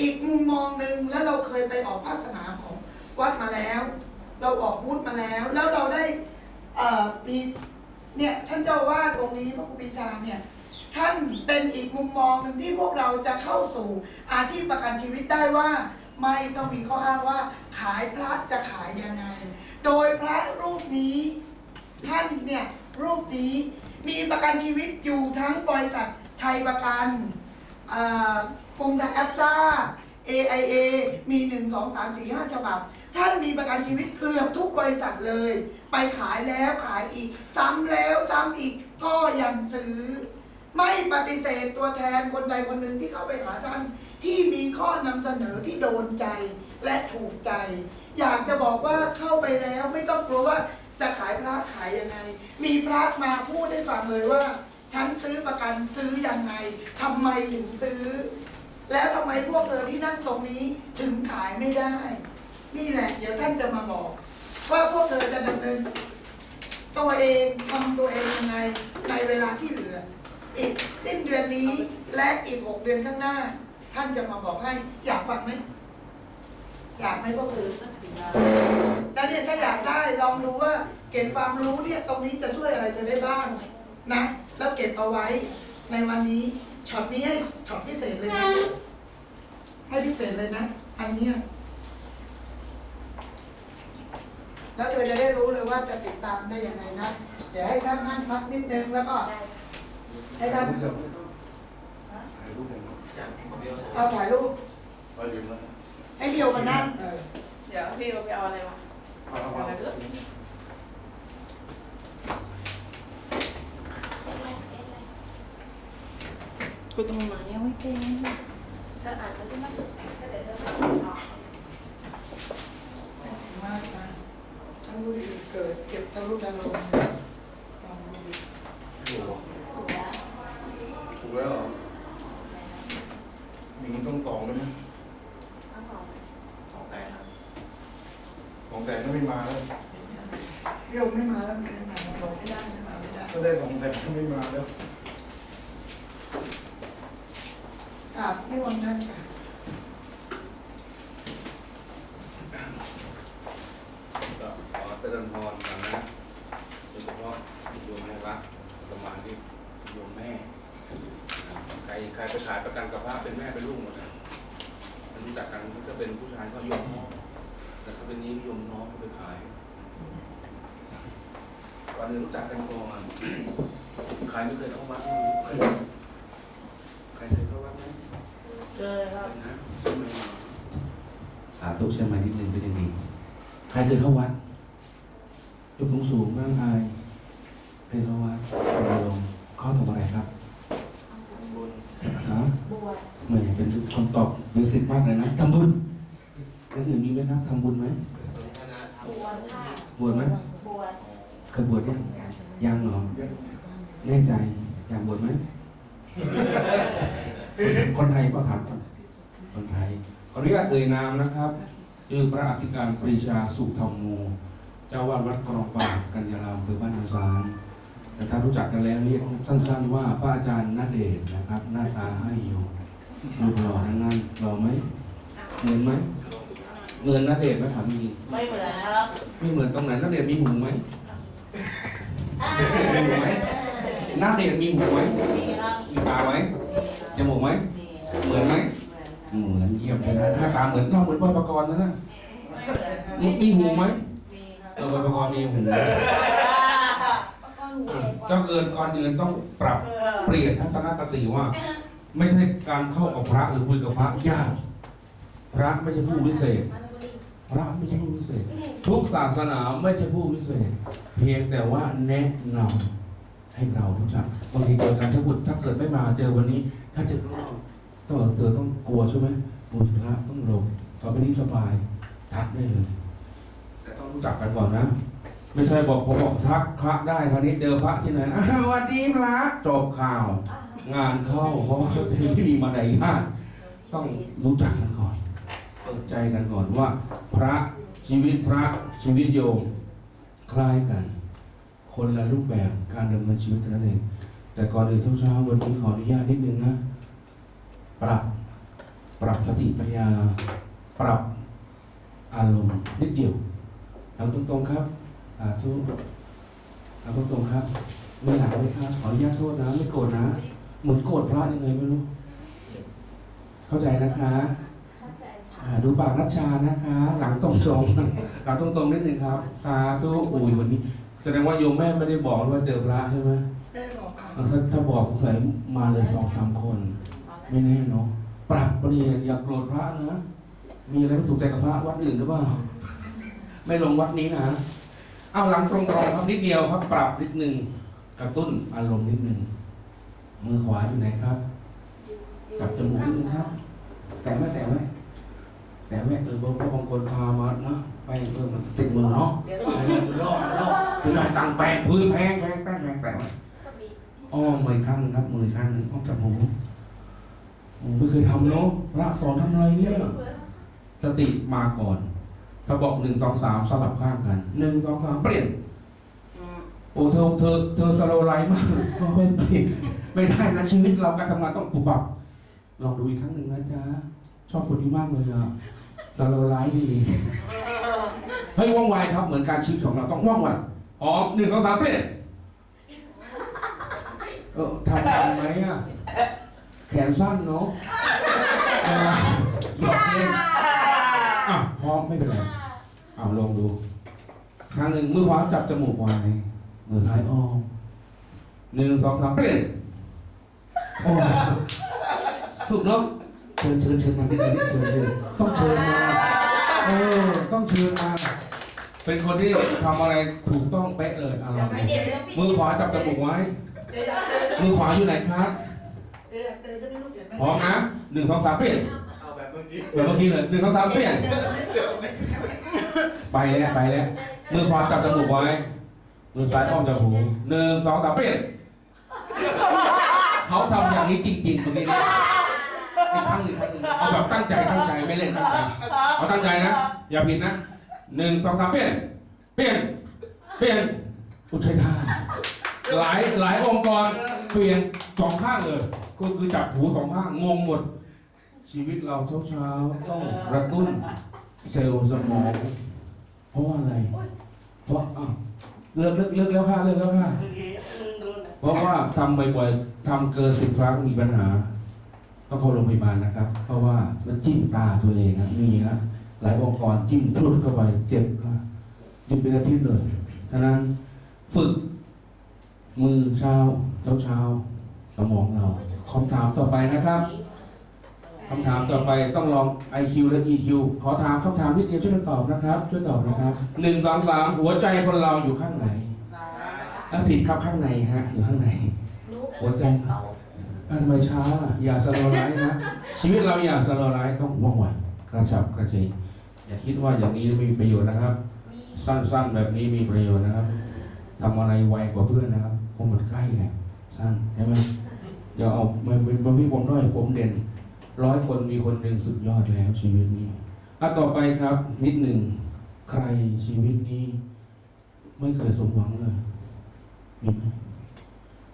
อีกมุมมองหนึ่งแล้วเราเคยไปออกภาคสนามของวัดมาแล้ว เราออกบูธมาแล้ว แล้วเราได้อ่อมีเนี่ยท่านเจ้าวาดองค์นี้พระครูปีชาเนี่ยท่านเป็นอีกมุมมองหนึ่งที่พวกเราจะเข้าสู่อาชีพประกันชีวิตได้ว่า ไม่ต้องมีข้ออ้างว่าขายพระจะขายยังไง โดยพระรูปนี้ ท่านเนี่ยรูปนี้มีประกันชีวิตอยู่ทั้งบริษัทไทยประกันอ่า กรุงไทยแอปซ่า AIA มี 1 2 3 4 5ฉบับ ท่านมีประกันชีวิตเกือบทุกบริษัทเลย ไปขายแล้วขายอีก ซ้ำแล้วซ้ำอีกก็ยังซื้อ ไม่ปฏิเสธตัวแทนคนใดคนหนึ่งที่เข้าไปหาท่าน ที่มีข้อนำเสนอที่โดนใจและถูกใจ อยากจะบอกว่าเข้าไปแล้วไม่ต้องกลัวว่าจะขายพระขายยังไง มีพระมาพูดให้ฟังเลยว่า ฉันซื้อประกันซื้อยังไงทำไมถึงซื้อ แล้วทำไมพวกเธอที่นั่งตรงนี้ถึงขายไม่ได้ นี่แหละ เดี๋ยวท่านจะมาบอก ว่าพวกเธอจะดำเนิน ตัวเองทำตัวเองยังไงในเวลาที่เหลือ อีกสิ้นเดือนนี้และอีกหกเดือนข้างหน้า ท่านจะมาบอกให้อยากฟังไหมอยากไหมพวกเธอแล้วเนี่ยถ้าอยากได้ลองดูว่าเก็บความรู้เนี่ยตรงนี้จะช่วยอะไรเธอได้บ้างนะแล้วเก็บเอาไว้ในวันนี้ช็อตนี้ให้ช็อตพิเศษเลยนะ ให้พิเศษเลยนะ อันเนี้ยแล้วเธอจะได้รู้เลยว่าจะติดตามได้ยังไงนะ เดี๋ยวให้ท่านนั่งพักนิดนึงแล้วก็ให้ท่านถ่ายรูปอย่างนี้เอาถ่ายรูปไปอยู่นะให้พี่โอมานั่งเออเดี๋ยวพี่เอาไปเอาอะไรมาเอาเอาเอากูตรงไหนยังไม่เป็น เธออ่านแล้วใช่ไหมก็เดี๋ยวเธอมาต่อมากนะทั้งรู้ดีเกิดเก็บทะลุทะลงองดูดิ ถูกเหรอ ถูกแล้ว ถูกแล้วเหรอมีต้องสองเลยไหม เอาของ สองแสนครับ สองแสนก็ไม่มาแล้ว พี่โอไม่มาแล้วไม่มาบอกไม่ได้ไม่มาไม่ได้ ถ้าได้สองแสนก็ไม่มาแล้ว กราบไม่วันท่านค่ะ ก็ขอเจ ริญพรกันนะโดยเฉพาะโยมแม่รักประมาณที่โยมแม่ ใครใครไปขายประกันกับพระเป็นแม่เป็นลูกหมดนะมันรู้จักกันก็เป็นผู้ชายเขาโยมพ่อแต่ถ้าเป็นนี้โยมน้องเขาไปขายก่อนอื่นรู้จักกันก่อนใครไม่เคยเข้าวัดใครเคยเข้าวัดไหมเจอครับเคยนะสาธุใช่ไหมนิดนึงก็ยังดีใครเคยเข้าวัด ยกสูงสูงร่างกายเคยเข้าวัดโยมเข้าทำอะไรครับบุญฮะบวชแหม่เป็นคนตอบเบสิกมากเลยนะทำบุญแล้วอื่นมีไหมครับทำบุญไหมสนทนาธรรมบวชค่ะบวชไหมบวชเคยบวชยังยังเหรอแน่ใจอยากบวชไหมคนไทยก็ถามก่อนคนไทยขออนุญาตเอ่ยนามนะครับคือพระอธิการปรีชาสุธรรมโม เจ้าวาดวัดกรองป่ากัญญารามคือบ้านนาสารแต่ถ้ารู้จักกันแล้วเรียกสั้นๆว่าพระอาจารย์นาเดชน์นะครับ หน้าตาให้อยู่รูปหล่อทั้งนั้นหล่อไหมเหมือนไหมเหมือนนาเดชน์ไหมถามจริงไม่เหมือนครับไม่เหมือนตรงไหนนาเดชน์มีหูไหมอ่ามีหูไหมนาเดชน์มีหูไหมมีครับมีตาไหมมีครับจมูกไหมมีคเหมือนไหมเหมือนเหมือนเยี่ยมเลยนะหน้าตาเหมือนเราเหมือนบอยประกรณ์นะนะไม่เหมือนครับมีมีหูไหมมีครับ เออบอยประกรณ์มีหูประกอบหูเด็กกว่าเจ้าเกินก่อนอื่นต้องปรับเออเปลี่ยนทัศนคติว่า ไม่ใช่การเข้ากับพระหรือคุยกับพระยากพระไม่ใช่ผู้วิเศษ พระไม่ใช่ผู้วิเศษ ทุกศาสนาไม่ใช่ผู้วิเศษ เพียงแต่ว่าแนะนำให้เรารู้จักบางทีเจอกันถ้าพูดถ้าเกิดไม่มาเจอวันนี้ ถ้าเจอต้องบอกเธอต้องกลัวใช่ไหมโอ้ยพระต้องหลบต่อไปนี้สบายทักได้เลยแต่ต้อง รู้จักกันก่อนนะ ไม่ใช่บอกผมบอกทักพระได้คราวนี้เจอพระที่ไหนอ้าวสวัสดีพระจบข่าว งานเข้าเพราะว่าที่มีมารยาทต้องรู้จักกันก่อนเปิดใจกันก่อนว่า พระชีวิตพระชีวิตโยมคล้ายกัน คนละรูปแบบการดำเนินชีวิตนั้นเองแต่ก่อนอื่นเช้าวันนี้ขออนุญาตนิดนึงนะปรับปรับสติปัญญา ปรับอารมณ์นิดเดียว เอาตรงๆครับสาธุเอาตรงๆครับไม่หลังไหมครับ ขออนุญาตโทษนะ ไม่โกรธนะ เหมือนโกรธพระยังไงไม่รู้ เข้าใจนะคะเข้าใจค่ะอ่าดูปากนัชชานะคะ หลังตรงๆหลังตรงๆนิดนึงครับ สาธุอุ้ยวันนี้ แสดงว่าโยมแม่ไม่ได้บอกว่าเจอพระใช่ไหมได้บอกค่ะถ้าถ้าบอกสงสัยมาเลยสองสามคน ไม่แน่เนาะปรับเปลี่ยนอย่าโกรธพระนะ มีอะไรไม่ถูกใจกับพระวัดอื่นหรือเปล่า ไม่ลงวัดนี้นะเอาหลังตรงๆครับนิดเดียวครับ ปรับนิดนึงกระตุ้นอารมณ์นิดนึงมือขวาอยู่ไหนครับ จับจมูกนิดนึงครับ แต่ไม่แต่ไม่แต่ไม่เออบางบางคนทามานะไปเออมันติดมือเนาะเดี๋ยวเออล่อล่อถือได้ตังแปะพื้นแพงแพงแพงแพงแปะไว้ก็มีอ้อมือข้างหนึงครับ มือข้างหนึงอ้อมจับหูโอ้ไม่เคยทำเนาะพระสอนทำอะไรเนี่ย สติมาก่อน ถ้าบอกหนึ่งสองสามสลับข้างกันหนึ่งสองสามเปลี่ยนโอ้เธอเธอเธอสโลว์ไลท์มากเลยไม่ค่อยเปลี่ยนไม่ได้นะชีวิตเราการทำงานต้องปุบปับลองดูอีกครั้งหนึ่งนะจ๊ะชอบคนนี้มากเลยอะสโลว์ไลท์ดีเฮ้ยว่องไวครับเหมือนการชีวิตของเราต้องว่องไวพร้อมหนึ่งสองสามเปลี่ยนเออทำทันไหมอะแขนสั้นเนาะเออหยอกเล่นอะพร้อมไม่เป็นไร เอาลองดู ครั้งหนึ่งมือขวาจับจมูกไว้มือซ้ายอ้อมหนึ่งสองสามเปลี่ยนโอ้ถูกเนาะเชิญเชิญเชิญมาที่นี่เชิญเชิญต้องเชิญมาเออต้องเชิญมาเป็นคนที่ทำอะไรถูกต้องเป๊ะเลยอะไรไม่เดี๋ยวเดี๋ยวปิดมือขวาจับจมูกไว้ เดี๋ยวอยากเจอมือขวาอยู่ไหนครับเดี๋ยวอยากเจอจะไม่รู้เจ็บไหมพร้อมนะหนึ่งสองสามเปลี่ยนเอาแบบเมื่อกี้เหมือนเมื่อกี้เลยหนึ่งสองสามเปลี่ยน เจอไหมเดี๋ยว ไปแล้วไปแล้วมือขวาจับจมูกไว้ มือซ้ายอ้อมจมูกหนึ่งสองสามเปลี่ยนเขาทำอย่างนี้จริงๆตรงนี้นะอีกครั้งหนึ่งครั้งหนึ่งเอาแบบตั้งใจตั้งใจไม่เล่นตั้งใจเอาตั้งใจนะอย่าผิดนะหนึ่งสองสามเปลี่ยนเปลี่ยนเปลี่ยนอุยใช้ได้หลายหลายองค์กรเปลี่ยนสองข้างเลยก็คือจับหูสองข้างงงหมด ชีวิตเราเช้าๆต้องกระตุ้นเซลล์สมอง ราะว่าอะไร เพราะอ้าวเลิกเลิกเลิกแล้วค่ะเลิกแล้วค่ะเมื่อกี้มึงโดนเพราะว่าทำบ่อยๆทำเกินสิบครั้งมีปัญหาต้องเข้าโรงพยาบาลนะครับ เพราะว่ามันจิ้มตาตัวเองนะมีนะหลายองค์กรจิ้มพรุดเข้าไปเจ็บนะหยุดเป็นอาทิตย์เลยฉะนั้นฝึก มือเช้าเช้าเช้าๆสมองเราคำถามต่อไปนะครับ คำถามต่อไปต้องลอง IQ และ EQ ขอถามคำถามนิดเดียวช่วยกันตอบนะครับ ช่วยตอบนะครับหนึ่งสองสามหัวใจคนเราอยู่ข้างไหนถ้าผิดครับข้างในฮะอยู่ข้างในรู้หัวใจอะทำไมช้าล่ะอย่าสโลว์ไลท์นะ ชีวิตเราอย่าสโลว์ไลท์ต้องว่องไวกระฉับกระเฉงอย่าคิดว่าอย่างนี้ไม่มีประโยชน์นะครับมีสั้นๆแบบนี้มีประโยชน์นะครับทำอะไรไวกว่าเพื่อนนะครับเพราะมันใกล้ไงสั้นใช่ไหมเดี๋ยวเอามันเป็นมันพี่ผมด้อยผมเด่น ร้อยคนมีคนหนึ่งสุดยอดแล้วชีวิตนี้อะต่อไปครับ นิดหนึ่งใครชีวิตนี้ ไม่เคยสมหวังเลยมีไหม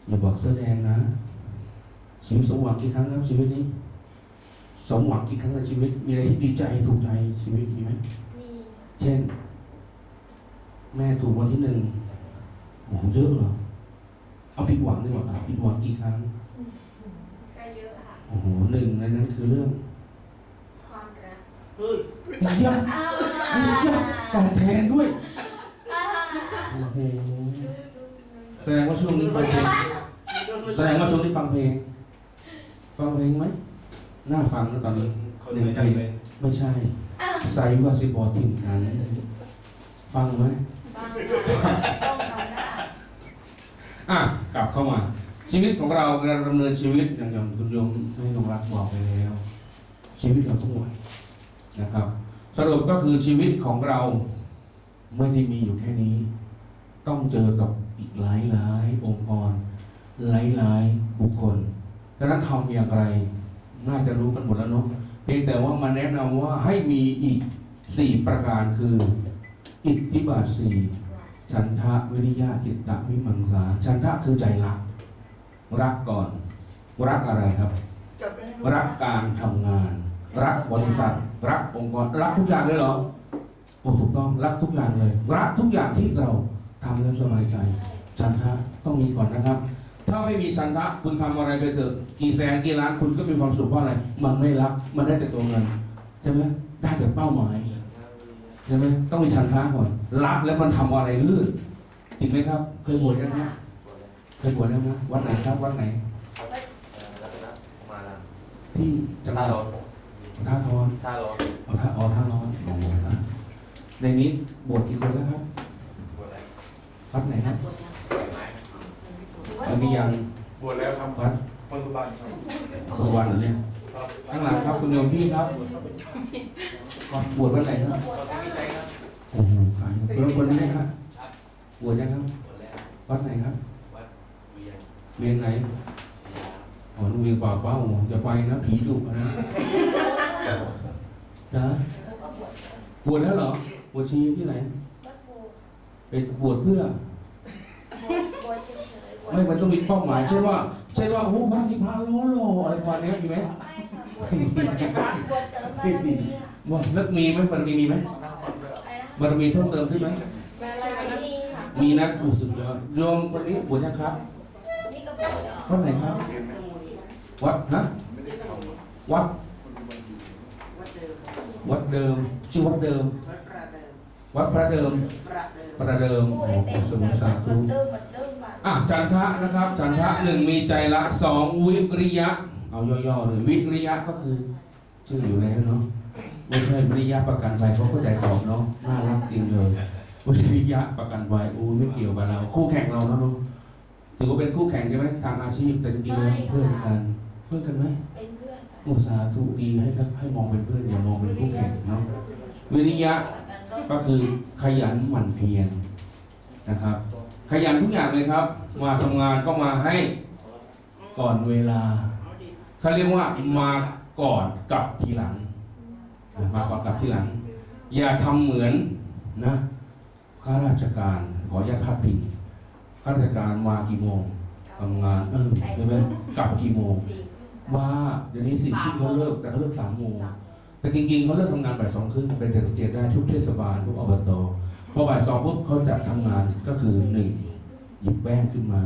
อย่าบอกเสื้อแดงนะ ชีวิตสมหวังกี่ครั้งครับ ชีวิตนี้ สมหวังกี่ครั้งในชีวิต มีอะไรที่ดีใจถูกใจชีวิตมีไหมมีเช่น แม่ถูกวันที่หนึ่งโอ้โหเยอะเหรอเอาผิดหวังดีกว่าอะผิดหวังกี่ครั้งก็เยอะค่ะ โอ้โหหนึ่งในนั้นคือเรื่องความรักเฮ้ยไอ้ยะไอ้ยะตอบแทนด้วยโอ้โหแสดงว่าช่วงนี้ฟังเพลงแสดงว่าช่วงนี้ฟังเพลง ฟังเพลงไหมน่าฟังนะตอนนี้คนหนึ่งไปเลยไม่ใช่ไซวาสิบอทิมกันฟังไหมบ้างต้องทำหน้าอะกลับเข้ามา ชีวิตของเราการดำเนินชีวิตอย่างอย่างคุณโยมให้นงรักบอกไปแล้ว ชีวิตเราต้องไหวนะครับ สรุปก็คือชีวิตของเราไม่ได้มีอยู่แค่นี้ ต้องเจอกับอีกหลายหลายองค์กรหลายหลายบุคคลดังนั้นทำอย่างไร น่าจะรู้กันหมดแล้วเนาะเพียงแต่ว่ามาแนะนำว่าให้มีอีกสี่ประการคือ อิทธิบาทสี่ฉันทะวิริยะจิตตะวิมังสาฉันทะคือใจรัก รักก่อน รักอะไรครับจดไปให้รู้รักการทำงาน รักบริษัท รักองค์กร รักทุกอย่างเลยเหรอโอ้ถูกต้องรักทุกอย่างเลย รักทุกอย่างที่เราทำแล้วสบายใจฉันทะต้องมีก่อนนะครับ ถ้าไม่มีฉันทะคุณทำอะไรไปเถอะกี่แสนกี่ล้านคุณก็มีความสุขเพราะอะไร มันไม่รักมันได้แต่ตัวเงินใช่ไหมได้แต่เป้าหมายใช่ไหมต้องมีฉันทะก่อนรักแล้วมันทำอะไรลื่นจริงไหมครับ เคยบวชยังครับเค ยบวชแล้วนะวัดไหนครับวัดไหนมาแล้วที่จังหวัท่าดร้อนท่าทอนท่าร้อนเอาท่าอ๋อท่าร้อนโอ้โหนะในนี้บวชกี่คนแล้วครับบวชอะไรวัดไหนครับไม้อันนี้ยังบวชแล้วครับวัดปัจจุบันครับทุกวันเหรอเนี่ยครับข้างหลังครับคุณโยมพี่ครับบวชวันไหนครับบวชที่ไหนครับโอ้โหขายเริ่มคนนี้ฮะบวชยังครับบวชแล้ววัดไหนครับวัดเวียน เวียนไหนเวียนอ๋อนุ่งเวียนป่าเป้าจะไปนะผีดุนะนะบวชแล้วเหรอบวชชีที่ไหนวัดโพเป็นบวชเพื่อบวชเฉยๆไม่ มันต้องมีเป้าหมายเช่นว่า เช่นว่าโอ้โหพระนิพพานโลโลอะไรประมาณเนี้ยมีไหมไม่ค่ะบวชบวชเสริมบารมีค่ะว่าแล้วมีไหมบารมีมีไหมอะไรนะบารมีเพิ่มเติมขึ้นไหมแม่อะไรบารนะมีค่ะมีนะโอ้สุดยอดโยมคนนี้บวชยังครับนี่ก็บ วชเหรอวัดไหนครับเรียนไหมวัดฮะไม่ได้ทำวัดวัดเดิมวัดเดิม ชื่อวัดเดิม วัดประเดิมวัดพระเดิม ประเดิมประเดิมพูโอ้ดโหได้เป็นสมุทรสาเหธุมือนเดิมเหมือนเดิมบาทอะจันทะนะครับ จันทะหนึ่งมีใจละสองวิริยะ เอาย่อๆเลยวิริยะก็คือ ชื่ออยู่แล้วเนาะไม่ใช่วิริยะประกันภัยเขาเข้าใจตอบเนาะน่ารักจริงเลยวิริยะประกันภัยอู้ไม่เกี่ยวกับเราคู่แข่งเราแล้วเนาะ ถือว่าเป็นคู่แข่งใช่ไหมทางอาชีพแต่จริงๆแล้วเพื่อนกันเพื่อนกันไหมเป็นเพื่อนกันอุตสาธุดีให้ให้มองเป็นเพื่อนอย่ามองเป็นคู่แข่งเนาะวิริยะก็คือขยันหมั่นเพียรนะครับ ขยันทุกอย่างเลยครับ มาทำงานก็มาให้ก่อนเวลาเขาเรียกว่ามาก่อนกลับทีหลังนะมาก่อนกลับทีหลัง อย่าทำเหมือนนะข้าราชการขออนุญาตพัดพิง ข้าราชการมากี่โมงทำงานเออใช่ไหมกลับกี่โมงสี่ว่าเดี๋ยวนี้สิ่งที่เขาเลิกแต่เขาเลิกสามโมงแต่จริงๆเขาเลิกทำงานบ่ายสองครึ่งเป็นเด็กสังเกตได้ทุกเทศบาลทุกอบตพอบ่ายสองปุ๊บเขาจะทำงานก็คือหนึ่งหยิบแป้งขึ้นมา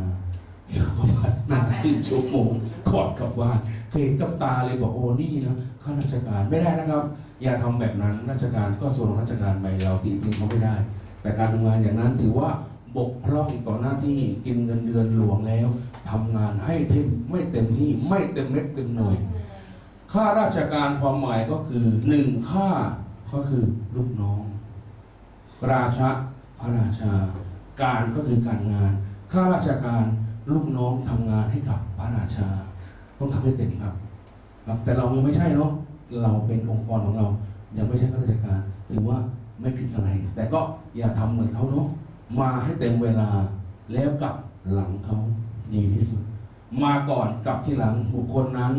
ประมาณนั่งครึ่งชั่วโมงก่อนกลับบ้านเคยเห็นกับตาเลยบอกโอ้นี่นะข้าราชการไม่ได้นะครับ อย่าทำแบบนั้นราชการก็ส่วนของราชการไปเราติติงเขาไม่ได้ แต่การทำงานอย่างนั้นถือว่า บกพร่องต่อหน้าที่กินเงินเดือนหลวงแล้วทำงานให้เต็มไม่เต็มที่ไม่เต็มเม็ดเต็มหน่วยข้าราชการความหมายก็คือหนึ่งข้าก็คือลูกน้อง ราชะพระราชา การก็คือการงาน ข้าราชการลูกน้องทำงานให้กับพระราชา ต้องทำให้เต็มครับ แต่เรายังไม่ใช่เนาะเราเป็นองค์กรของเรา ยังไม่ใช่ข้าราชการถือว่าไม่ผิดอะไร แต่ก็อย่าทำเหมือนเขาเนาะ มาให้เต็มเวลาแล้วกลับหลังเขาดีที่สุด มาก่อนกลับที่หลังบุคคลนั้น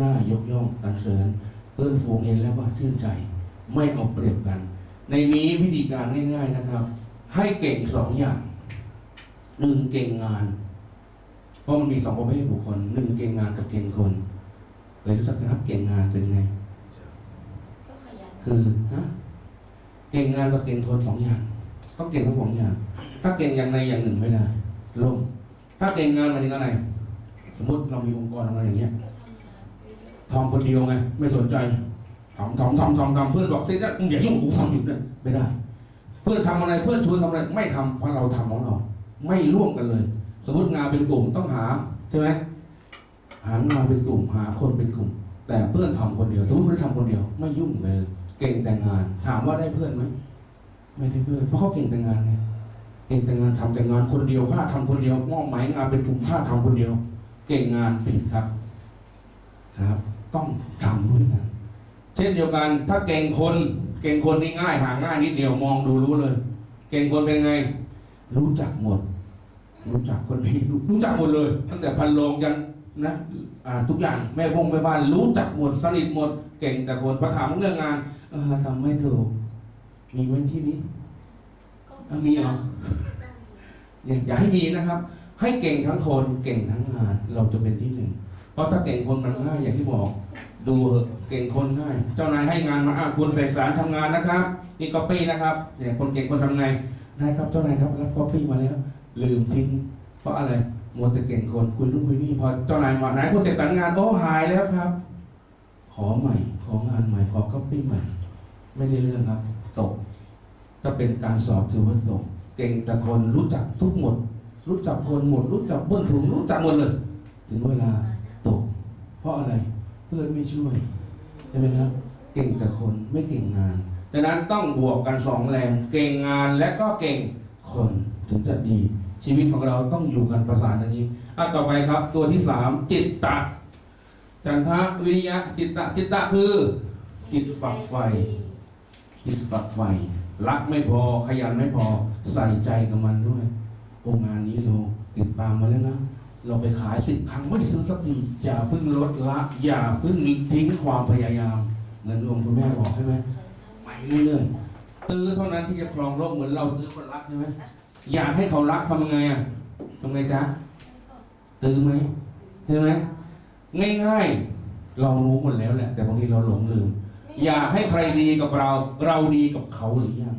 น่ายกย่องสรรเสริญเพื่อนฝูงเห็นแล้วว่าชื่นใจ ไม่เอาเปรียบกัน ในนี้วิธีการง่าย ๆนะครับ ให้เก่งสองอย่างหนึ่งเก่งงานเพราะมันมีสองประเภทบุคคลหนึ่งเก่งงานกับเก่งคนเคยรู้จักไหมครับเก่งงานเป็นไงก็ขยันคือฮะเก่งงานกับเก่งคนสองอย่าง ต้องเก่งทั้งสองอย่าง ถ้าเก่งอย่างใดอย่างหนึ่งไม่ได้ล่มถ้าเก่งงานหมายถึงอะไร สมมติเรามีองค์กรอะไรอย่างเงี้ยทำคนเดียวไงไม่สนใจทำทำทำทำทำเพื่อนบอกเสร็จแล้วมึงอย่ายุ่งกูทำอยู่เนี่ยไม่ได้ เพื่อนทำอะไรเพื่อนชวนทำอะไรไม่ทำเพราะเราทำของเรา ไม่ร่วมกันเลย สมมติงานเป็นกลุ่มต้องหาใช่ไหมหางานเป็นกลุ่มหาคนเป็นกลุ่ม แต่เพื่อนทำคนเดียว สมมติเพื่อนทำคนเดียว ไม่ยุ่งเลย เก่งแต่งาน ถามว่าได้เพื่อนไหม ไม่ได้เพื่อนเพราะเขาเก่งแต่งานไงเก่งแต่งานทำแต่งานคนเดียวข้าทำคนเดียวมอบหมายงานเป็นกลุ่มข้าทำคนเดียว เก่งงานผิดครับครับ ต้องทำด้วยกันเช่นเดียวกันถ้าเก่งคนเก่งคนนี่ง่ายหาง่ายนิดเดียวมองดูรู้เลย เก่งคนเป็นไง รู้จักหมด รู้จักคนนี้รู้รู้จักหมดเลย ตั้งแต่พันโลงยันนะอ่าทุกอย่างแม่พงแม่บ้านรู้จักหมดสนิทหมด เก่งแต่คนพอถามเรื่องงานเออทำไม่ถูก มีไว้ที่นี้ก็อะมีเหรออย่าอย่าให้มีนะครับ ให้เก่งทั้งคนเก่งทั้งงาน เราจะเป็นที่หนึ่งเพราะถ้าเก่งคนมันง่ายอย่างที่บอก ดูเหอะเก่งคนง่าย เจ้านายให้งานมาอะคุณใส่สารทำงานนะครับ นี่ก๊อปปี้นะครับเนี่ยคนเก่งคนทำไงนายครับเจ้านายครับรับก๊อปปี้มาแล้ว ลืมทิ้ง เพราะอะไรมัวแต่เก่งคนคุยนู่นคุยนี่พอเจ้านายมาไหนคุณเสร็จสรรงานโอ้หายแล้วครับ ขอใหม่ของานใหม่ขอก๊อปปี้ใหม่ ไม่ได้เรื่องครับ ตก ถ้าเป็นการสอบถือว่าตก เก่งแต่คนรู้จักทุกหมด รู้จักคนหมด รู้จักเบื้องถุงรู้จักหมดเลย ถึงเวลาตก เพราะอะไรเพื่อนไม่ช่วยใช่ไหมครับ เก่งแต่คนไม่เก่งงานดังนั้นต้องบวกกันสองแรงเก่งงานและก็เก่งคนถึงจะดี ชีวิตของเราต้องอยู่กันประสานอย่างนี้อะต่อไปครับ ตัวที่สามจิตตะจันทะวิริยะจิตตะจิตตะคือ จิตฝักใฝ่ จิตฝักใฝ่รักไม่พอขยันไม่พอใส่ใจกับมันด้วยโองานนี้เราติดตามมาแล้วนะ เราไปขายสิบครั้งไม่ซื้อสักทีอย่าเพิ่งลดละ อย่าเพิ่งทิ้งความพยายามเหมือนรวมคุณแม่บอกใช่ไหมไปเรื่อยๆตื้อเท่านั้นที่จะครองโลกเหมือนเราตื้อคนรักใช่ไหมอยากให้เขารักทำยังไงอะทำไงจ๊ะตื้อไหมใช่ไหมง่ายๆ เรารู้หมดแล้วแหละ แต่บางทีเราหลงลืม อยากให้ใครดีกับเรา เราดีกับเขาหรือยัง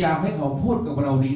อยากให้เขาพูดกับเราดี